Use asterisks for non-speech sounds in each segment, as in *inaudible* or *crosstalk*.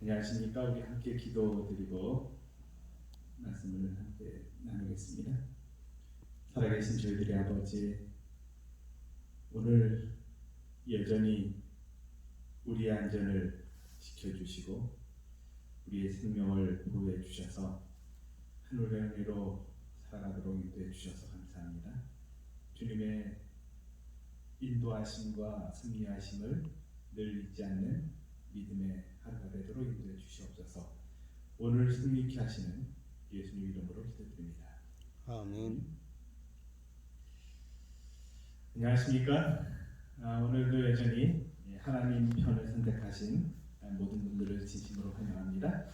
안녕하십니까? 우리 함께 기도드리고 말씀을 함께 나누겠습니다. 살아계신 저희들의 아버지, 오늘 여전히 우리의 안전을 지켜주시고 우리의 생명을 보호해 주셔서 하늘의 은혜로 살아가도록 인도해 주셔서 감사합니다. 주님의 인도하심과 승리하심을 늘 잊지 않는 믿음의 하루가 되도록 인도해 주시옵소서. 오늘 승리케 하시는 예수님 이름으로 기도드립니다. 아멘. 안녕하십니까? 아, 오늘도 여전히 하나님 편을 선택하신 모든 분들을 진심으로 환영합니다.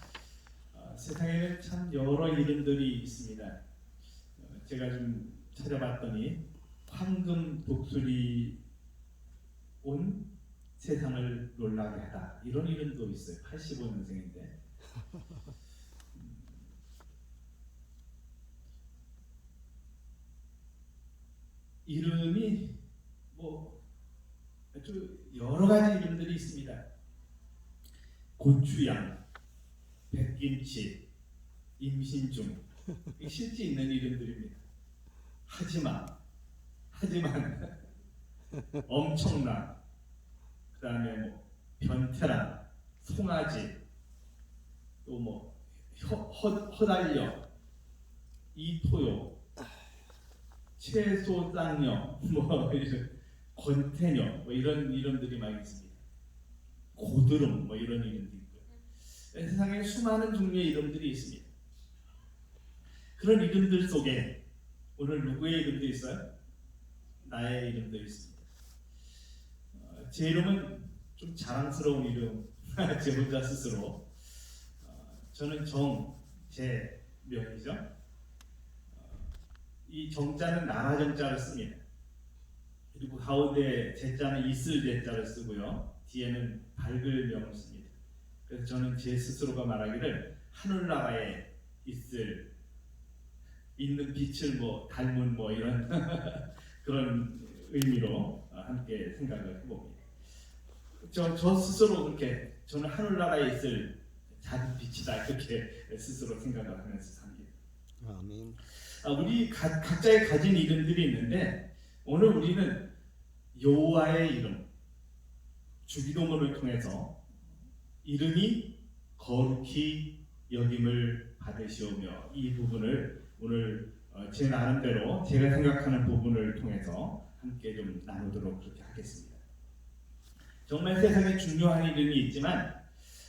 아, 세상에는 참 여러 이름들이 있습니다. 어, 제가 좀 찾아봤더니 황금 독수리 온 세상을 놀라게 하다 이런 이름도 있어요. 85년생인데. 이름이 뭐 아주 여러 가지 이름들이 있습니다. 고추양, 백김치, 임신중 이게 실제 있는 이름들입니다. 하지만 하지만 엄청나 그다음에 뭐 변태랑 송아지 또뭐 허달려 이토요 채소 쌍녀 *laughs* 뭐 이런 권태녀 뭐 이런 이름들이 많이 있습니다. 고드름 뭐 이런 이름도 있고요. 세상에 수많은 종류의 이름들이 있습니다. 그런 이름들 속에 오늘 누구의 이름도 있어요? 나의 이름도 있습니다. 어, 제 이름은 좀 자랑스러운 이름, *laughs* 제 혼자 스스로. 어, 저는 정, 제 명이죠. 어, 이 정자는 나라 정자를 씁니다. 그리고 가운데 제자는 있을 제자를 쓰고요. 뒤에는 밝을 명을 씁니다. 그래서 저는 제 스스로가 말하기를 하늘나라에 있을 있는 빛을 뭐 닮은 뭐 이런 *laughs* 그런 의미로 함께 생각을 해봅니다. 저, 저 스스로 그렇게 저는 하늘나라에 있을 작은 빛이다 이렇게 스스로 생각을 하면서 삽니다. 아멘. 아, 우리 가, 각자의 가진 이름들이 있는데 오늘 우리는 여호와의 이름 주기도문을 통해서 이름이 거룩히 여김을 받으시오며 이 부분을 오늘 어, 제 나름대로 제가 생각하는 부분을 통해서 함께 좀 나누도록 그렇게 하겠습니다. 정말 세상에 중요한 이름이 있지만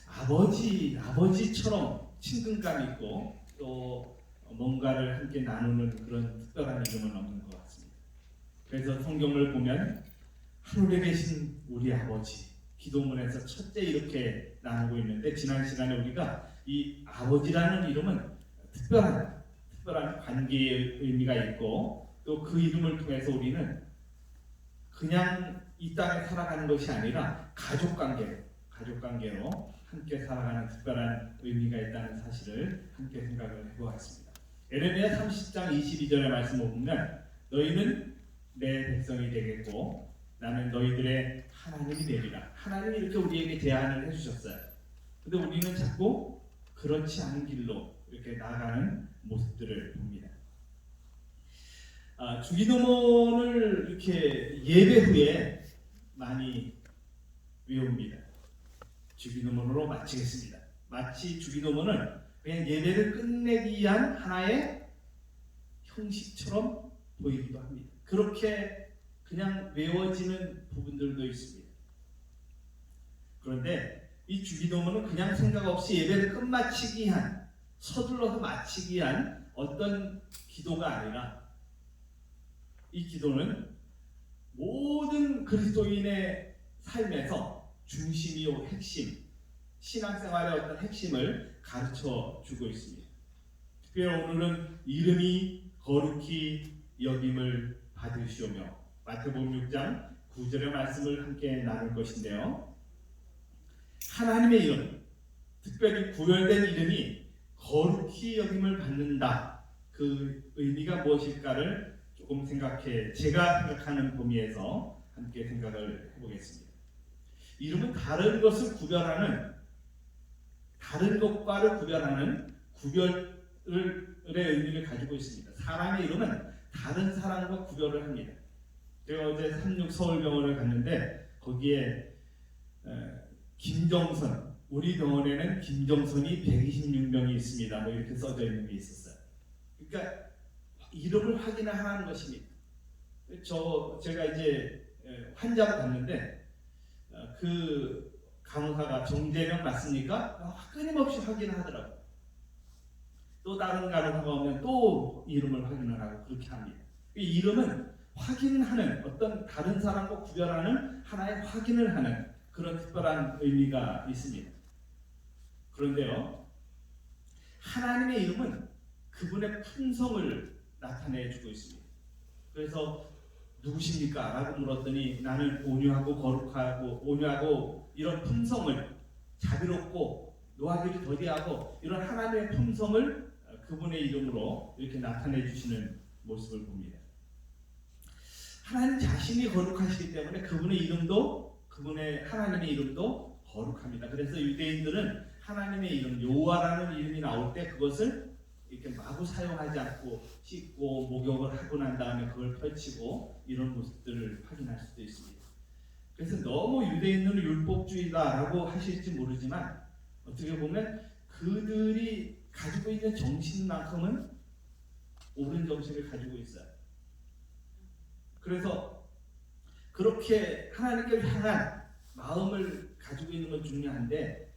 아버지 아버지처럼 친근감 있고 또 뭔가를 함께 나누는 그런 특별한 이름은 없는 것 같습니다. 그래서 성경을 보면 하늘에 계신 우리 아버지 기도문에서 첫째 이렇게 나누고 있는데 지난 시간에 우리가 이 아버지라는 이름은 특별한 특별한 관계의 의미가 있고 또 그 이름을 통해서 우리는 그냥 이 땅에 살아가는 것이 아니라 가족 관계 가족 관계로 함께 살아가는 특별한 의미가 있다는 사실을 함께 생각을 해보았습니다. 에레미야 30장 22절의 말씀을 보면 너희는 내 백성이 되겠고 나는 너희들의 하나님이 되리라. 하나님이 이렇게 우리에게 제안을 해주셨어요. 근데 우리는 자꾸 그렇지 않은 길로 이렇게 나아가는 모습들을 봅니다. 아, 주기도문을 이렇게 예배 후에 많이 외웁니다. 주기도문으로 마치겠습니다. 마치 주기도문은 그냥 예배를 끝내기 위한 하나의 형식처럼 보이기도 합니다. 그렇게 그냥 외워지는 부분들도 있습니다. 그런데 이 주기도문은 그냥 생각 없이 예배를 끝마치기 위한 서둘러서 마치기 위한 어떤 기도가 아니라 이 기도는 모든 그리스도인의 삶에서 중심이요 핵심, 신앙생활의 어떤 핵심을 가르쳐 주고 있습니다. 특별히 오늘은 이름이 거룩히 여김을 받으시오며 마태복음 6장 9절의 말씀을 함께 나눌 것인데요. 하나님의 이름, 특별히 구별된 이름이 거룩히 여김을 받는다. 그 의미가 무엇일까를 조금 생각해 제가 생각하는 범위에서 함께 생각을 해보겠습니다. 이름은 다른 것을 구별하는 다른 것과를 구별하는 구별의 의미를 가지고 있습니다. 사람의 이름은 다른 사람과 구별을 합니다. 제가 어제 삼육 서울병원을 갔는데 거기에 에, 김정선 우리 병원에는 김정선이 126명이 있습니다. 뭐 이렇게 써져 있는 게 있었어요. 그러니까 이름을 확인하는 것입니다. 저 제가 이제 에, 환자가 갔는데 어, 그 간호사가 정재명 맞습니까? 어, 끊임없이 확인을 하더라고요. 또 다른 간호사가 오면 또 이름을 확인을 하고 그렇게 합니다. 이 이름은 확인하는 어떤 다른 사람과 구별하는 하나의 확인을 하는 그런 특별한 의미가 있습니다. 그런데요, 하나님의 이름은 그분의 품성을 나타내 주고 있습니다. 그래서 누구십니까? 라고 물었더니 나는 온유하고 거룩하고 온유하고 이런 품성을 자비롭고 노하기를 더디하고 이런 하나님의 품성을 그분의 이름으로 이렇게 나타내 주시는 모습을 봅니다. 하나님 자신이 거룩하시기 때문에 그분의 이름도 그분의 하나님의 이름도 거룩합니다. 그래서 유대인들은 하나님의 이름 여호와라는 이름이 나올 때 그것을 이렇게 마구 사용하지 않고 씻고 목욕을 하고 난 다음에 그걸 펼치고 이런 모습들을 확인할 수도 있습니다. 그래서 너무 유대인들은 율법주의다라고 하실지 모르지만 어떻게 보면 그들이 가지고 있는 정신만큼은 옳은 정신을 가지고 있어요. 그래서 그렇게 하나님께 향한 마음을 가지고 있는 건 중요한데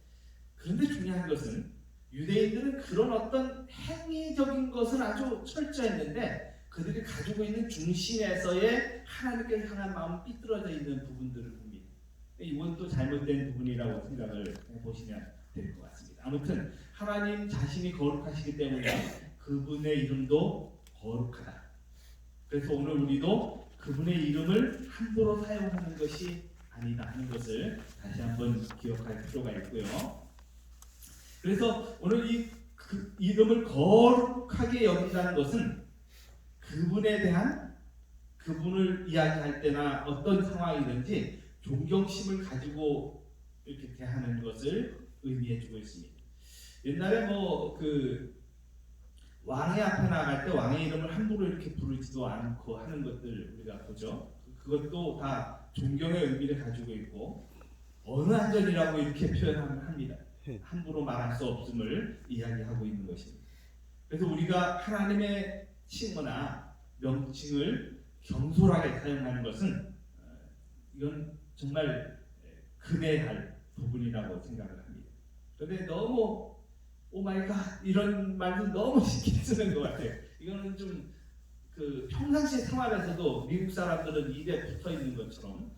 그런데 중요한 것은 유대인들은 그런 어떤 행위적인 것은 아주 철저했는데 그들이 가지고 있는 중심에서의 하나님께 향한 마음 삐뚤어져 있는 부분들을 봅니다. 이건 또 잘못된 부분이라고 생각을 해보시면 될 것 같습니다. 아무튼 하나님 자신이 거룩하시기 때문에 그분의 이름도 거룩하다. 그래서 오늘 우리도 그분의 이름을 함부로 사용하는 것이 아니다 하는 것을 다시 한번 기억할 필요가 있고요. 그래서 오늘 이 그 이름을 거룩하게 여긴다는 것은 그분에 대한 그분을 이야기할 때나 어떤 상황이든지 존경심을 가지고 이렇게 대하는 것을 의미해 주고 있습니다. 옛날에 뭐 그 왕의 앞에 나갈 때 왕의 이름을 함부로 이렇게 부르지도 않고 하는 것들 우리가 보죠. 그것도 다 존경의 의미를 가지고 있고 어느 한전이라고 이렇게 표현합니다. 함부로 말할 수 없음을 이야기하고 있는 것입니다. 그래서 우리가 하나님의 칭호나 명칭을 경솔하게 사용하는 것은 어, 이건 정말 금해할 부분이라고 생각을 합니다. 그런데 너무 오마이갓 이런 말도 너무 쉽게 쓰는 것 같아요. 이거는 좀 그 평상시 생활에서도 미국 사람들은 입에 붙어 있는 것처럼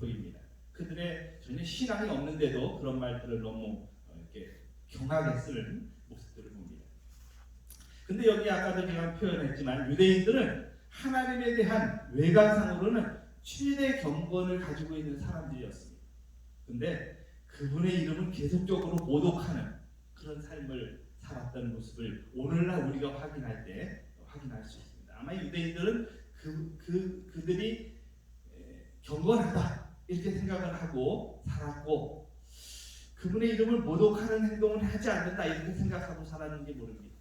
보입니다. 그들의 전혀 신앙이 없는데도 그런 말들을 너무 어, 이렇게 경하게 쓰는 모습들을 봅니다. 근데 여기 아까도 제가 표현했지만 유대인들은 하나님에 대한 외관상으로는 최대 경건을 가지고 있는 사람들이었습니다. 근데 그분의 이름은 계속적으로 모독하는 그런 삶을 살았던 모습을 오늘날 우리가 확인할 때 확인할 수 있습니다. 아마 유대인들은 그, 그, 그들이 에, 경건하다 이렇게 생각을 하고 살았고 그분의 이름을 모독하는 행동을 하지 않는다 이렇게 생각하고 살았는지 모릅니다.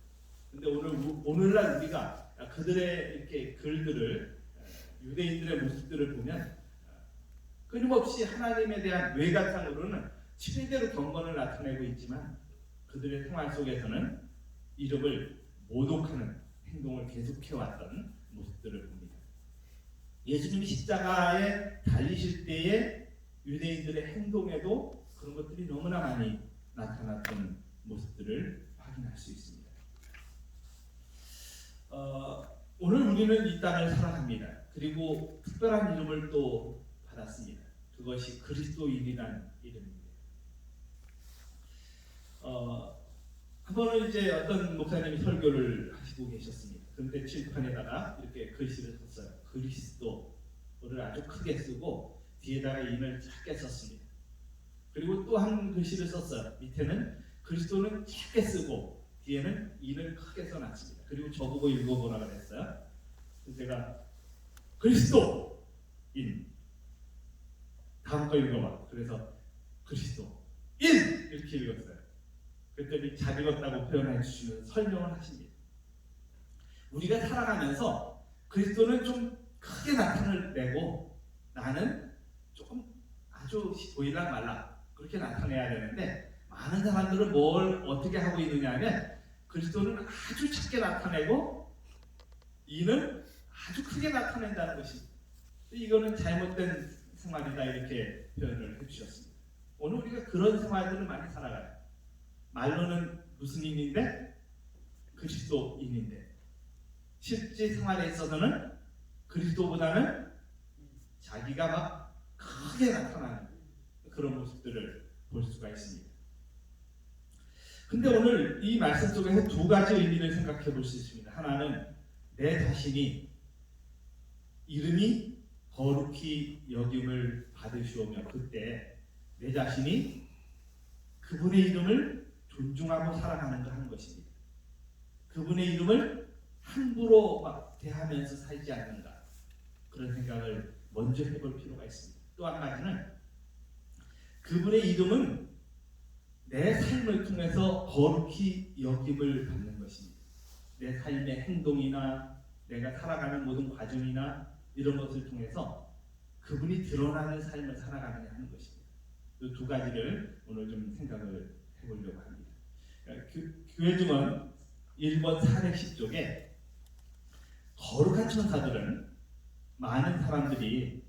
근데 오늘 오늘날 우리가 그들의 이렇게 글들을 유대인들의 모습들을 보면 끊임없이 하나님에 대한 외관상으로는 최대로 경건을 나타내고 있지만 그들의 생활 속에서는 이름을 모독하는 행동을 계속해왔던 모습들을 봅니다. 예수님이 십자가에 달리실 때의 유대인들의 행동에도 그런 것들이 너무나 많이 나타났던 모습들을 확인할 수 있습니다. 어, 오늘 우리는 이 땅을 살아갑니다. 그리고 특별한 이름을 또 받았습니다. 그것이 그리스도인이라는 이름입니다. 어, 한 번은 이제 어떤 목사님이 설교를 하시고 계셨습니다. 그런데 칠판에다가 이렇게 글씨를 썼어요. 그리스도를 아주 크게 쓰고 뒤에다가 인을 작게 썼습니다. 그리고 또 한 글씨를 썼어요. 밑에는 그리스도는 작게 쓰고 뒤에는 인을 크게 써놨습니다. 그리고 저보고 읽어보라 그랬어요. 제가 그리스도 인 다음 거 읽어봐. 그래서 그리스도 인 이렇게 읽었어요. 그랬더니 잘 읽었다고 표현해 주시는 설명을 하십니다. 우리가 살아가면서 그리스도는 좀 크게 나타를 내고 나는 조금 아주 보일락 말락 그렇게 나타내야 되는데 많은 사람들은 뭘 어떻게 하고 있느냐 하면 그리스도는 아주 작게 나타내고 이는 아주 크게 나타낸다는 것입니다. 이거는 잘못된 생활이다 이렇게 표현을 해주셨습니다. 오늘 우리가 그런 생활들을 많이 살아가요. 말로는 무슨 인인데 그리스도인인데 실제 생활에 있어서는 그리스도보다는 자기가 막 크게 나타나는 그런 모습들을 볼 수가 있습니다. 근데 오늘 이 말씀 속에서 두 가지 의미를 생각해 볼 수 있습니다. 하나는 내 자신이 이름이 거룩히 여김을 받으시오며 그때 내 자신이 그분의 이름을 존중하고 사랑하는가 하는 것입니다. 그분의 이름을 함부로 막 대하면서 살지 않는가 그런 생각을 먼저 해볼 필요가 있습니다. 또 한 가지는 그분의 이름은 내 삶을 통해서 거룩히 여김을 받는 것입니다. 내 삶의 행동이나 내가 살아가는 모든 과정이나 이런 것을 통해서 그분이 드러나는 삶을 살아가느냐 하는 것입니다. 이 두 가지를 오늘 좀 생각을 해보려고 합니다. 그, 교회 중은 1번 410쪽에 거룩한 천사들은 많은 사람들이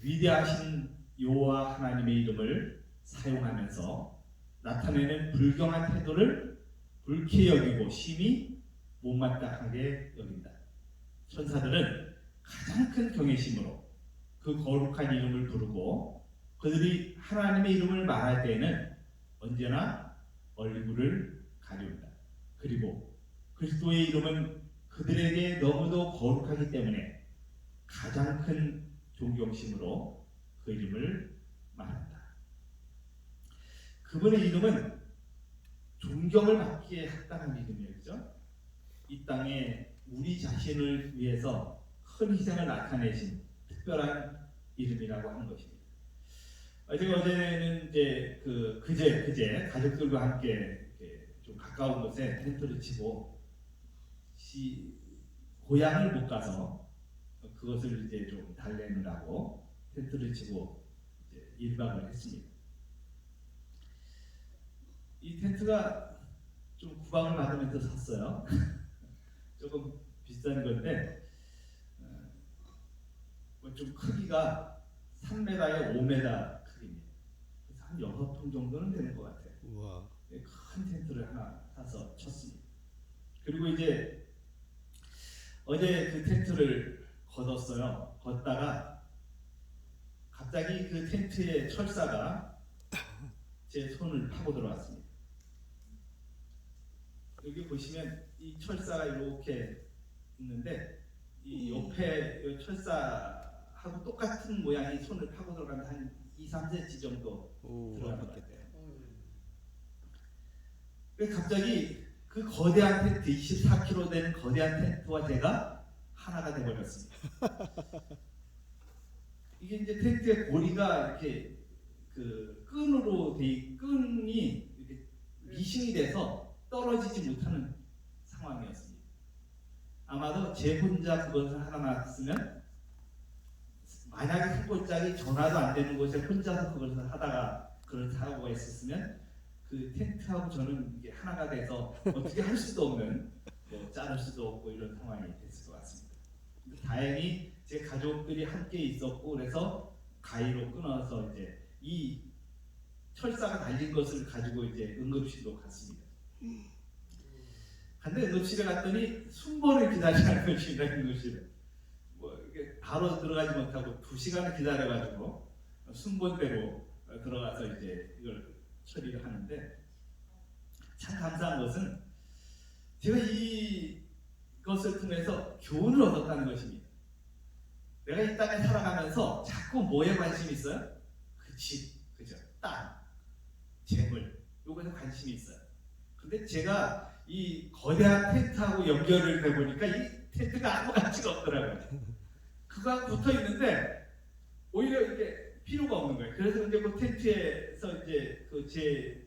위대하신 여호와 하나님의 이름을 사용하면서 나타내는 불경한 태도를 불쾌 여기고 심히 못마땅하게 여긴다. 천사들은 가장 큰 경외심으로 그 거룩한 이름을 부르고 그들이 하나님의 이름을 말할 때에는 언제나 얼굴을 가리운다. 그리고 그리스도의 이름은 그들에게 너무도 거룩하기 때문에 가장 큰 존경심으로 그 이름을 말한다. 그분의 이름은 존경을 받기에 합당한 이름이에요. 그죠? 이 땅에 우리 자신을 위해서 큰 희생을 나타내신 특별한 이름이라고 하는 것입니다. 어, 제가 어제는 이제 그 그제 그제 가족들과 함께 좀 가까운 곳에 텐트를 치고 시 고향을 못 가서 그것을 이제 좀 달래느라고 텐트를 치고 1박을 했습니다. 이 텐트가 좀 구박을 받으면서 샀어요. *laughs* 조금 비싼 건데 어, 뭐좀 크기가 3m에 5m 크기입니다. 그래서 한 6통 정도는 되는 것 같아요. 우와. 네, 큰 텐트를 하나 사서 쳤습니다. 그리고 이제 어제 그 텐트를 걷었어요. 걷다가 갑자기 그 텐트의 철사가 제 손을 파고 들어왔습니다. 여기 보시면 이 철사가 이렇게 있는데 이 옆에 이 철사하고 똑같은 모양의 손을 파고 들어가면 한 2, 3cm 정도 오, 들어간 것. 같아요. 갑자기 그 거대한 텐트 24kg 되는 거대한 텐트와 제가 하나가 되버렸습니다. *laughs* 이게 이제 텐트의 고리가 이렇게 그 끈으로 돼 끈이 이렇게 미싱이 돼서 떨어지지 못하는 상황이었습니다. 아마도 제 혼자 그것을 하나 놨으면 만약에 한 골짜기 전화도 안 되는 곳에 혼자서 그것을 하다가 그런 사고가 있었으면 그 텐트하고 저는 이게 하나가 돼서 어떻게 할 수도 없는 뭐 자를 수도 없고 이런 상황이 됐을 것 같습니다. 다행히 제 가족들이 함께 있었고 그래서 가위로 끊어서 이제 이 철사가 달린 것을 가지고 이제 응급실로 갔습니다. 근데 응급실에 갔더니 순번을 기다리는 것입니다. 응급실에 뭐 이게 바로 들어가지 못하고 두 시간을 기다려가지고 순번대로 들어가서 이제 이걸 처리를 하는데 참 감사한 것은 제가 이것을 통해서 교훈을 얻었다는 것입니다. 내가 이 땅에 살아가면서 자꾸 뭐에 관심이 있어요? 그 집, 그죠? 땅, 재물, 요거에 관심이 있어요. 근데 제가 이 거대한 텐트하고 연결을 해 보니까 이 텐트가 아무 가치가 없더라고요. 그거하고 붙어 있는데 오히려 이게 필요가 없는 거예요. 그래서 이제 그 텐트에서 이제 그 제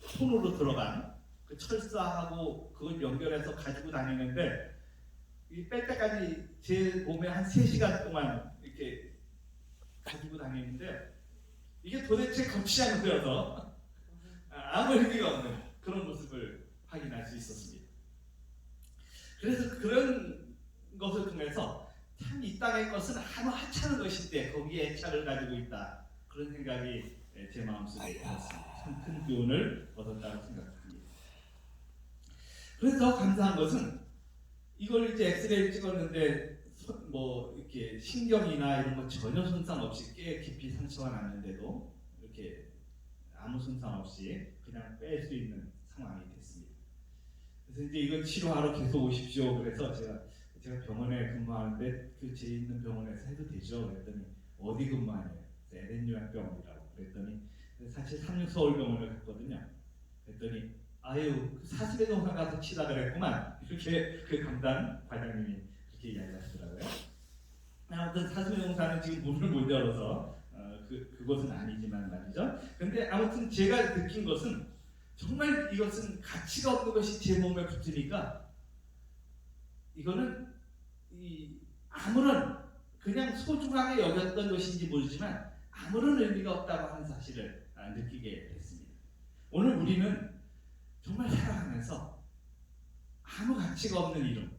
손으로 들어간 그 철사하고 그걸 연결해서 가지고 다니는데 이 뺄 때까지 제 몸에 한 3시간 동안 이렇게 가지고 다니는데 이게 도대체 거치장 되어서 아무 의미가 없는 그런 모습을 확인할 수 있었습니다. 그래서 그런 것을 통해서 참 이 땅의 것은 아무 하찮은 것인데 거기에 애착을 가지고 있다 그런 생각이 제 마음속에 들었습니다. 참 큰 교훈을 얻었다고 생각합니다. 그래서 더 감사한 것은 이걸 이제 엑스레이를 찍었는데 손- 뭐 이렇게 신경이나 이런 거 전혀 손상 없이 꽤 깊이 상처가 났는데도 이렇게 아무 손상 없이 그냥 뺄 수 있는 상황이 됐습니다. 그래서 이제 이거 치료하러 계속 오십시오. 그래서 제가 제가 병원에 근무하는데 그 제 있는 병원에서 해도 되죠. 그랬더니 어디 근무하냐고 LN 요양병원이라고 그랬더니 사실 삼육서울병원을 갔거든요. 그랬더니 아유 그 사슴의 동산 가서 치다 그랬구만 이렇게 그 담당 과장님이 그렇게 이야기하시더라고요. 아무튼 사슴의 동산은 지금 문을 못 열어서 어, 그 그것은 아니지만 말이죠. 근데 아무튼 제가 느낀 것은 정말 이것은 가치가 없는 것이 제 몸에 붙으니까 이거는 이 아무런 그냥 소중하게 여겼던 것인지 모르지만 아무런 의미가 없다고 하는 사실을 아, 느끼게 됐습니다. 오늘 우리는 정말 살아가면서 아무 가치가 없는 이름,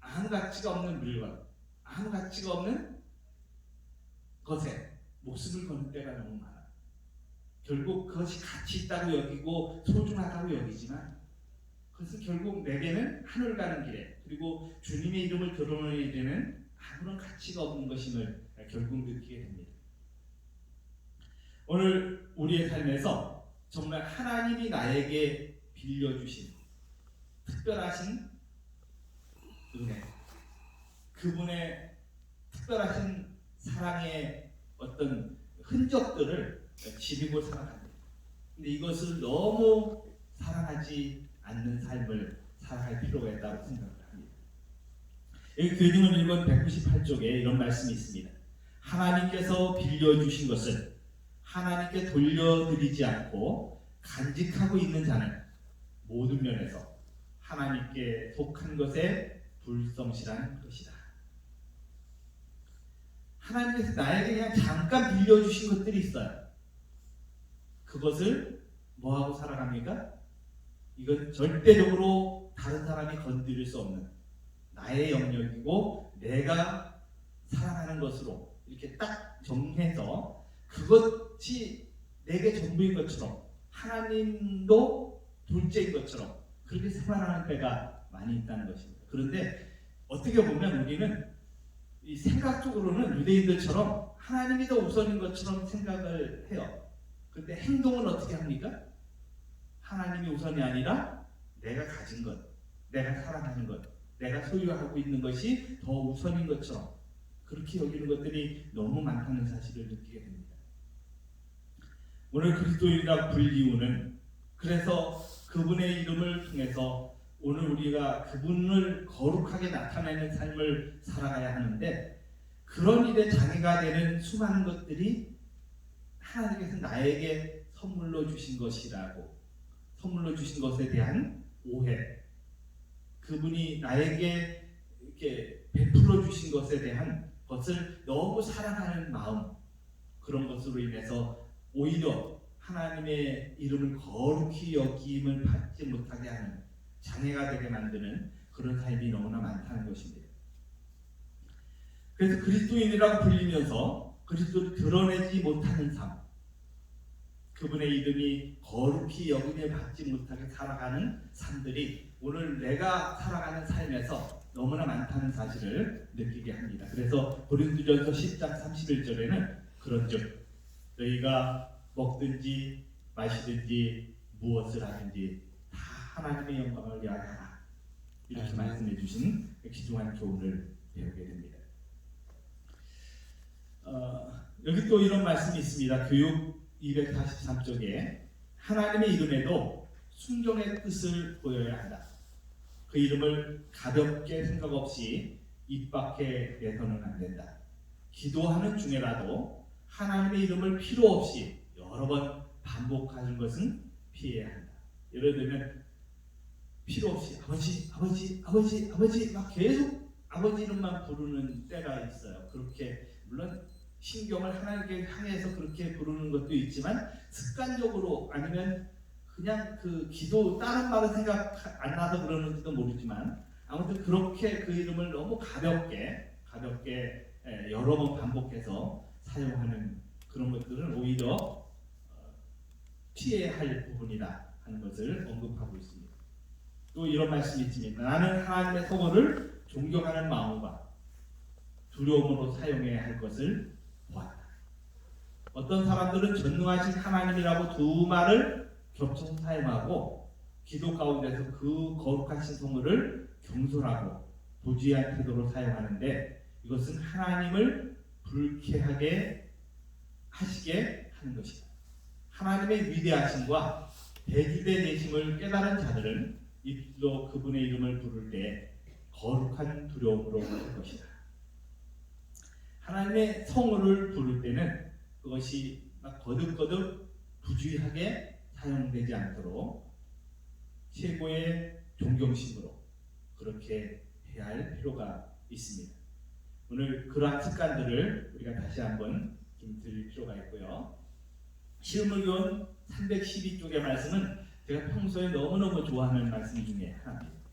아무 가치가 없는 물건, 아무 가치가 없는 것에 목숨을 거는 때가 너무 많아. 결국 그것이 가치 있다고 여기고 소중하다고 여기지만 그것은 결국 내게는 하늘 가는 길에 그리고 주님의 이름을 드러내는 일에는 아무런 가치가 없는 것임을 결국 느끼게 됩니다. 오늘 우리의 삶에서 정말 하나님이 나에게 빌려주신 특별하신 은혜, 그분의 특별하신 사랑의 어떤 흔적들을 지니고 살아갑니다. 근데 이것을 너무 사랑하지 않는 삶을 살아갈 필요가 있다고 생각을 합니다. 여기 교리문 1권 198쪽에 이런 말씀이 있습니다. 하나님께서 빌려주신 것을 하나님께 돌려드리지 않고 간직하고 있는 자는 모든 면에서 하나님께 속한 것에 불성실한 것이다. 하나님께서 나에게 그냥 잠깐 빌려주신 것들이 있어요. 그것을 뭐하고 살아갑니까? 이건 절대적으로 다른 사람이 건드릴 수 없는 나의 영역이고 내가 사랑하는 것으로 이렇게 딱 정해서 그것이 내게 전부인 것처럼 하나님도 둘째인 것처럼 그렇게 생활하는 때가 많이 있다는 것입니다. 그런데 어떻게 보면 우리는 이 생각적으로는 유대인들처럼 하나님이 더 우선인 것처럼 생각을 해요. 근데 행동은 어떻게 합니까? 하나님이 우선이 아니라 내가 가진 것, 내가 사랑하는 것, 내가 소유하고 있는 것이 더 우선인 것처럼 그렇게 여기는 것들이 너무 많다는 사실을 느끼게 됩니다. 오늘 그리스도인이라 불리우는 그래서 그분의 이름을 통해서 오늘 우리가 그분을 거룩하게 나타내는 삶을 살아가야 하는데 그런 일에 장애가 되는 수많은 것들이 하나님께서 나에게 선물로 주신 것이라고 선물로 주신 것에 대한 오해 그분이 나에게 이렇게 베풀어 주신 것에 대한 것을 너무 사랑하는 마음 그런 것으로 인해서 오히려 하나님의 이름을 거룩히 여김을 받지 못하게 하는 장애가 되게 만드는 그런 삶이 너무나 많다는 것입니다. 그래서 그리스도인이라고 불리면서 그리스도를 드러내지 못하는 삶, 그분의 이름이 거룩히 여김을 받지 못하게 살아가는 삶들이 오늘 내가 살아가는 삶에서 너무나 많다는 사실을 느끼게 합니다. 그래서 고린도전서 10장 31절에는 그런즉 너희가 먹든지 마시든지 무엇을 하든지 다 하나님의 영광을 위하여 하라 이렇게. 말씀해 주신 귀중한 교훈을 배우게 됩니다. 어, 여기 또 이런 말씀이 있습니다. 교육 243쪽에 하나님의 이름에도 순종의 뜻을 보여야 한다. 그 이름을 가볍게 생각 없이 입 밖에 내서는 안 된다. 기도하는 중에라도 하나님의 이름을 필요 없이 여러 번 반복하는 것은 피해야 한다. 예를 들면 필요 없이 아버지 아버지 아버지 아버지 막 계속 아버지 이름만 부르는 때가 있어요. 그렇게 물론 신경을 하나님께 향해서 그렇게 부르는 것도 있지만 습관적으로 아니면 그냥 그 기도 다른 말은 생각 안 나서 그러는지도 모르지만 아무튼 그렇게 그 이름을 너무 가볍게 가볍게 예, 여러 번 반복해서 사용하는 그런 것들은 오히려 어, 피해야 할 부분이다 하는 것을 언급하고 있습니다. 또 이런 말씀이 있습니다. 나는 하나님의 성호를 존경하는 마음과 두려움으로 사용해야 할 것을. 어떤 사람들은 전능하신 하나님이라고 두 말을 겹쳐서 사용하고 기도 가운데서 그 거룩하신 성호를 경솔하고 부지한 태도로 사용하는데 이것은 하나님을 불쾌하게 하시게 하는 것이다. 하나님의 위대하심과 대기대 되심을 깨달은 자들은 입으로 그분의 이름을 부를 때 거룩한 두려움으로 부를 것이다. 하나님의 성호를 부를 때는 그것이 막 거듭거듭 부주의하게 사용되지 않도록 최고의 존경심으로 그렇게 해야 할 필요가 있습니다. 오늘 그러한 습관들을 우리가 다시 한번 좀 들을 필요가 있고요. 실물교원 312쪽의 말씀은 제가 평소에 너무너무 좋아하는 말씀 중에 하나입니다.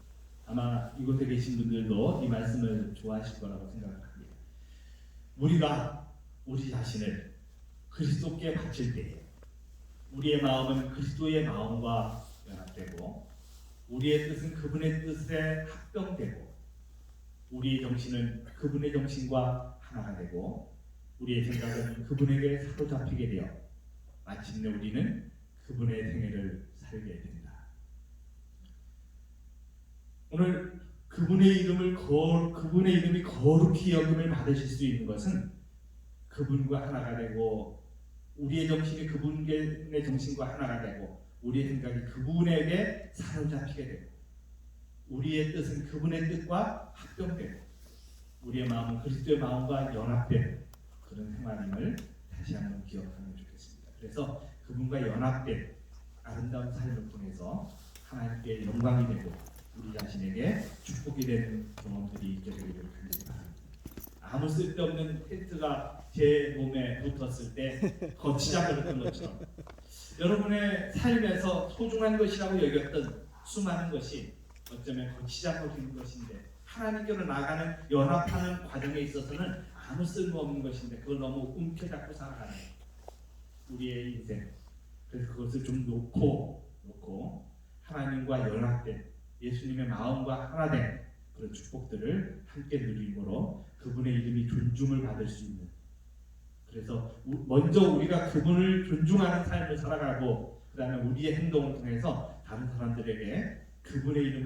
아마 이곳에 계신 분들도 이 말씀을 좋아하실 거라고 생각합니다. 우리가 우리 자신을 그리스도께 바칠 때에 우리의 마음은 그리스도의 마음과 연합되고 우리의 뜻은 그분의 뜻에 합병되고 우리의 정신은 그분의 정신과 하나가 되고 우리의 생각은 그분에게 사로잡히게 되어 마침내 우리는 그분의 생애를 살게 된다. 오늘 그분의 이름을 거, 그분의 이름이 거룩히 여김을 받으실 수 있는 것은 그분과 하나가 되고 우리의 정신이 그분의 정신과 하나가 되고 우리의 생각이 그분에게 사로잡히게 되고 우리의 뜻은 그분의 뜻과 합병되고 우리의 마음은 그리스도의 마음과 연합된 그런 생활임을 다시 한번 기억하면 좋겠습니다. 그래서 그분과 연합된 아름다운 삶을 통해서 하나님께 영광이 되고 우리 자신에게 축복이 되는 경험들이 있게 되기를 바랍니다. 아무 쓸데없는 텐트가 제 몸에 붙었을 때 거치장을 했던 것처럼. 여러분의 삶에서 소중한 것이라고 여겼던 수많은 것이 어쩌면 거치장으로 된 것인데 하나님께로 나가는 연합하는 과정에 있어서는 아무 쓸모없는 것인데 그걸 너무 움켜잡고 살아가는 우리의 인생. 그래서 그것을 좀 놓고 놓고 하나님과 연합된 예수님의 마음과 하나 된 그런 축복들을 함께 누림으로 그분의 이름이 존중을 받을 수 있는. 그래서 우- 먼저 우리가 그분을 존중하는 삶을 살아가고 그 다음에 우리의 행동을 통해서 다른 사람들에게 그분의 이름을